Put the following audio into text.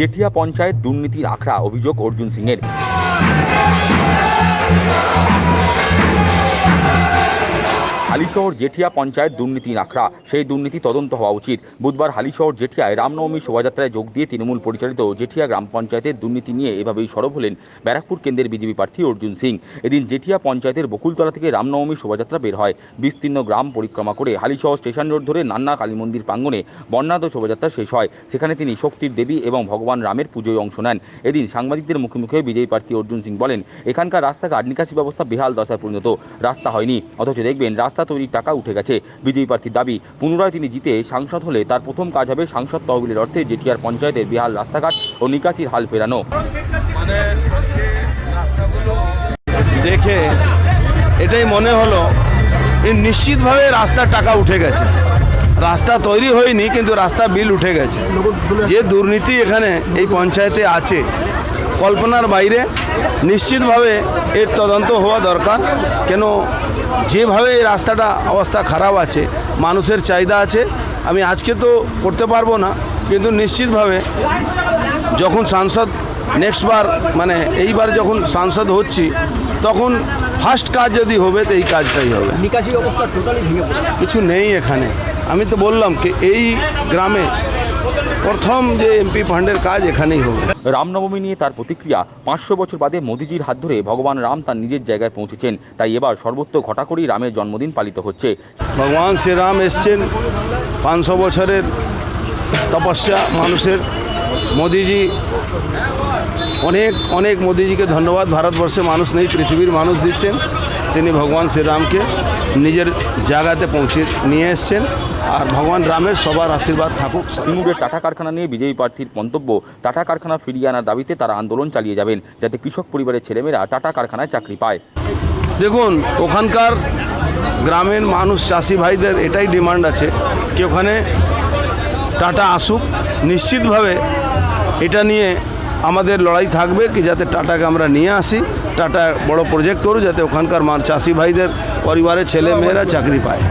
জেঠিয়া পঞ্চায়েত দুর্নীতির আখড়া অভিযোগ অর্জুন সিংয়ের। হালিশহর জেঠিয়া পঞ্চায়েত দুর্নীতি আখড়া সেই দুর্নীতি তদন্ত হওয়া উচিত। বুধবার হালিশহর জেঠিয়ায় রামনবমী শোভাযাত্রায় যোগ দিয়ে তৃণমূল পরিচালিত জেঠিয়া গ্রাম পঞ্চায়েতের দুর্নীতি নিয়ে এভাবেই সরব হলেন ব্যারাকপুর কেন্দ্রের বিজেপি প্রার্থী অর্জুন সিং। এদিন জেঠিয়া পঞ্চায়েতের বকুলতলা থেকে রামনবমী শোভাযাত্রা বের হয়। বিস্তীর্ণ গ্রাম পরিক্রমা করে হালিশহর স্টেশন রোড ধরে নান্না কালী মন্দির প্রাঙ্গণে বর্ণাঢ্য শোভাযাত্রা শেষ হয়। সেখানে তিনি শক্তির দেবী এবং ভগবান রামের পুজোয় অংশ নেন। এদিন সাংবাদিকদের মুখে মুখে বিজেপি প্রার্থী অর্জুন সিং বলেন, এখানকার রাস্তাঘাট নিকাশি ব্যবস্থা বেহাল দশায় পরিণত। রাস্তা হয়নি। অথচ দেখবেন, রাস্তা তৈরির টাকা উঠে গেছে। বিজেপি প্রার্থীর দাবি পুনরায় তিনি জিতে সাংসদ হলে তার প্রথম কাজ হবে সাংসদ তহবিলের অর্থে জেঠিয়ার পঞ্চায়েতের বিহাল রাস্তাঘাট ও নিকাশির হাল ফেরানো। মানে দেখে এটাই মনে হলো যে নিশ্চিতভাবে রাস্তার টাকা উঠে গেছে। রাস্তা তৈরি হয়নি কিন্তু রাস্তা বিল উঠে গেছে। যে দুর্নীতি এখানে এই পঞ্চায়েতে আছে কল্পনার বাইরে নিশ্চিতভাবে এর তদন্ত হওয়া দরকার। কেন যেভাবে এই রাস্তাটা অবস্থা খারাপ আছে মানুষের চাহিদা আছে আমি আজকে তো করতে পারব না কিন্তু নিশ্চিতভাবে যখন সাংসদ নেক্সট বার মানে এইবার যখন সাংসদ হচ্ছি তখন ফার্স্ট কাজ যদি হবে তো এই কাজটাই হবে। কিছু নেই এখানে। আমি তো বললাম কি এই গ্রামে প্রথম যে এমপি ফান্ডের কাজ এখানেই হবে। রামনবমী নিয়ে তার প্রতিক্রিয়া পাঁচশো বছর বাদে মোদিজির হাত ধরে ভগবান রাম তার নিজের জায়গায় পৌঁছেছেন। তাই এবার সর্বত্র ঘটা করেই রামের জন্মদিন পালিত হচ্ছে। ভগবান শ্রীরাম এসছেন পাঁচশো বছরের তপস্যা মানুষের। মোদিজি অনেক অনেক মোদিজিকে ধন্যবাদ। ভারতবর্ষে মানুষ নেই পৃথিবীর মানুষ দিচ্ছেন। তিনি ভগবান শ্রীরামকে নিজের জায়গাতে পৌঁছে নিয়ে এসছেন আর ভগবান রামের সবার আশীর্বাদ থাকুক। সিঙ্গুরের টাটা কারখানা নিয়ে বিজেপি প্রার্থীর মন্তব্য টাটা কারখানা ফিরিয়ে আনার দাবিতে তারা আন্দোলন চালিয়ে যাবেন যাতে কৃষক পরিবারের ছেলেমেয়েরা টাটা কারখানায় চাকরি পায়। দেখুন ওখানকার গ্রামের মানুষ চাষি ভাইদের এটাই ডিমান্ড আছে কি ওখানে টাটা আসুক। নিশ্চিতভাবে এটা নিয়ে আমাদের লড়াই থাকবে কি যাতে টাটাকে আমরা নিয়ে আসি, টাটা বড় প্রজেক্ট করুক, যাতে ওখানকার চাষি ভাইদের, পরিবারের ছেলে মেয়েরা চাকরি পায়।